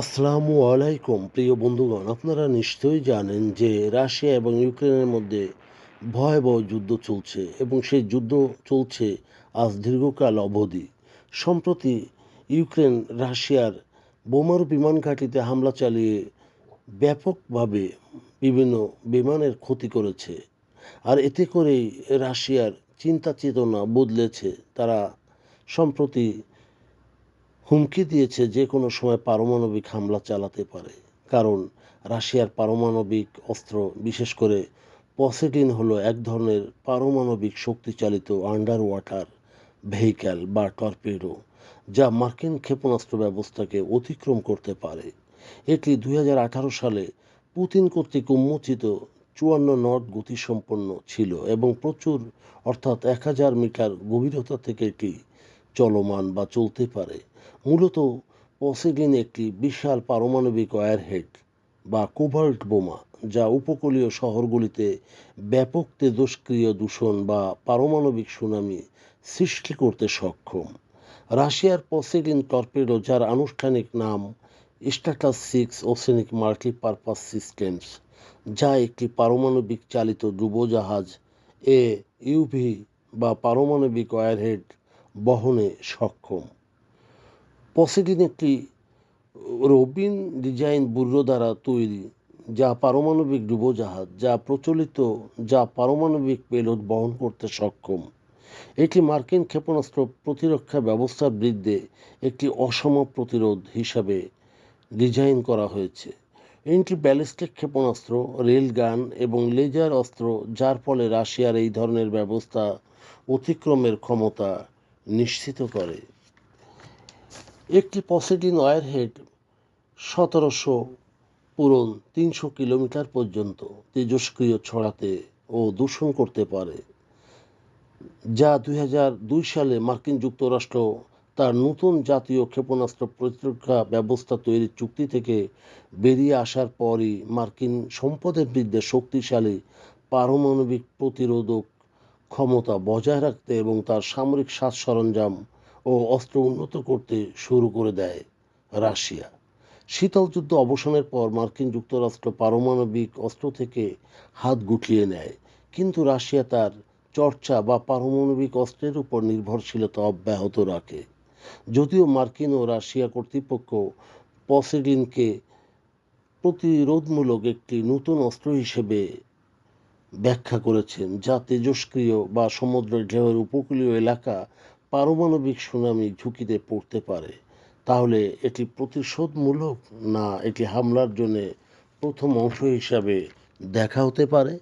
আসসালামু আলাইকুম, প্রিয় বন্ধুগণ। আপনারা নিশ্চয়ই জানেন যে রাশিয়া এবং ইউক্রেনের মধ্যে ভয়াবহ যুদ্ধ চলছে এবং সেই যুদ্ধ চলছে আজ দীর্ঘকাল অবধি। সম্প্রতি ইউক্রেন রাশিয়ার বোমারু বিমান ঘাঁটিতে হামলা চালিয়ে ব্যাপকভাবে বিভিন্ন বিমানের ক্ষতি করেছে। আর এতে করেই রাশিয়ার চিন্তা চেতনা বদলেছে। তারা সম্প্রতি হুমকি দিয়েছে যে কোনো সময় পারমাণবিক হামলা চালাতে পারে। কারণ রাশিয়ার পারমাণবিক অস্ত্র, বিশেষ করে পসেডিন হলো এক ধরনের পারমাণবিক শক্তিচালিত আন্ডার ওয়াটার ভেহিক্যাল বা টর্পেডো, যা মার্কিন ক্ষেপণাস্ত্র ব্যবস্থাকে অতিক্রম করতে পারে। এটি দু হাজার আঠারো সালে পুতিন কর্তৃক উন্মোচিত চুয়ান্ন নট গতিসম্পন্ন ছিল এবং প্রচুর, অর্থাৎ এক হাজার মিটার গভীরতা থেকে এটি চলমান বা চলতে পারে। মূলত পসিডিন একটি বিশাল পারমাণবিক ওয়ারহেড বা কোভাল্ট বোমা, যা উপকূলীয় শহরগুলিতে ব্যাপক তেজস্ক্রিয় দূষণ বা পারমাণবিক সুনামি সৃষ্টি করতে সক্ষম। রাশিয়ার পসিডিন টর্পেডো, যার আনুষ্ঠানিক নাম Status six Oceanic Multipurpose Systems, যা একটি পারমাণবিক চালিত ডুবোজাহাজ, এ ইউভি বা পারমাণবিক ওয়ারহেড বহনে সক্ষম। পসিডিন একটি রবিন ডিজাইন ব্যুরো দ্বারা তৈরি, যা পারমাণবিক ডুবোজাহাজ, যা প্রচলিত, যা পারমাণবিক পেলোড বহন করতে সক্ষম। এটি মার্কিন ক্ষেপণাস্ত্র প্রতিরক্ষা ব্যবস্থার বৃদ্ধে একটি অসম প্রতিরোধ হিসাবে ডিজাইন করা হয়েছে। এটি ব্যালিস্টিক ক্ষেপণাস্ত্র, রেলগান এবং লেজার অস্ত্র, যার ফলে রাশিয়ার এই ধরনের ব্যবস্থা অতিক্রমের ক্ষমতা নিশ্চিত করে। একটি পসিডিন ওয়ারহেড সতেরোশো পূরণ তিনশো কিলোমিটার পর্যন্ত তেজস্ক্রিয় ছড়াতে ও দূষণ করতে পারে, যা দুই সালে মার্কিন যুক্তরাষ্ট্র তার নতুন জাতীয় ক্ষেপণাস্ত্র প্রতিরক্ষা ব্যবস্থা তৈরির চুক্তি থেকে বেরিয়ে আসার পরই মার্কিন সম্পদের বিরুদ্ধে শক্তিশালী পারমাণবিক প্রতিরোধক ক্ষমতা বজায় রাখতে এবং তার সামরিক সাজ সরঞ্জাম ও অস্ত্র উন্নত করতে শুরু করে দেয় রাশিয়া। শীতল যুদ্ধ অবসানের পর মার্কিন যুক্তরাষ্ট্র পারমাণবিক অস্ত্র থেকে হাত গুটিয়ে নেয়, কিন্তু রাশিয়া তার চর্চা বা পারমাণবিক অস্ত্রের উপর নির্ভরশীলতা অব্যাহত রাখে। যদিও মার্কিন ও রাশিয়া কর্তৃপক্ষ পসিডিনকে প্রতিরোধমূলক একটি নতুন অস্ত্র হিসেবে ব্যাখ্যা করেছেন, যা তেজস্ক্রিয় বা সমুদ্রের ঢেউয়ের উপকূলীয় এলাকা পারমাণবিক সুনামি ঝুঁকিতে পড়তে পারে। তাহলে এটি প্রতিশোধমূলক না এটি হামলার জন্য প্রথম অংশ হিসাবে দেখা হতে পারে?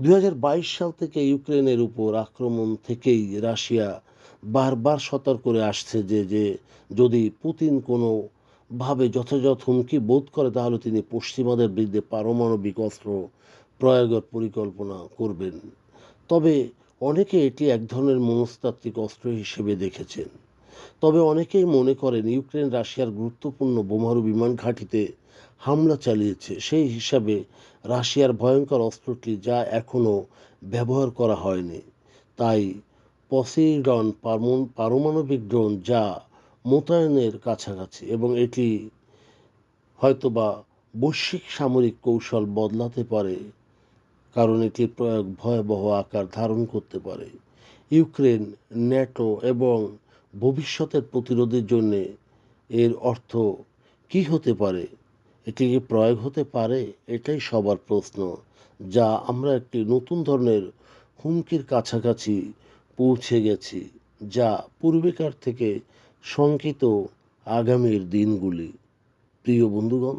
দুই হাজার বাইশ সাল থেকে ইউক্রেনের উপর আক্রমণ থেকেই রাশিয়া বারবার সতর্ক করে আসছে যে যে যদি পুতিন কোনো ভাবে যথাযথ হুমকি বোধ করে, তাহলে তিনি পশ্চিমাদের বিরুদ্ধে পারমাণবিক অস্ত্র প্রয়োগের পরিকল্পনা করবেন। তবে অনেকে এটি এক ধরনের মনস্তাত্ত্বিক অস্ত্র হিসেবে দেখেছেন। তবে অনেকেই মনে করেন ইউক্রেন রাশিয়ার গুরুত্বপূর্ণ বোমারু বিমান ঘাঁটিতে হামলা চালিয়েছে। সেই হিসাবে রাশিয়ার ভয়ঙ্কর অস্ত্রটি যা এখনও ব্যবহার করা হয়নি, তাই পসেইডন পারমাণবিক ড্রোন যা মোতায়েনের কাছাকাছি এবং এটি হয়তোবা বৈশ্বিক সামরিক কৌশল বদলাতে পারে কারণ এটির প্রয়োগ ভয়াবহ আকার ধারণ করতে পারে। ইউক্রেন, ন্যাটো এবং ভবিষ্যতের প্রতিরোধের জন্য এর অর্থ কি হতে পারে? এটি কি প্রয়োগ হতে পারে? এটাই সবার প্রশ্ন, যা আমরা একটি নতুন ধরনের হুমকির কাছাকাছি পৌঁছে গেছি, যা পূর্বেকার থেকে শঙ্কিত আগামীর দিনগুলি। প্রিয় বন্ধুগণ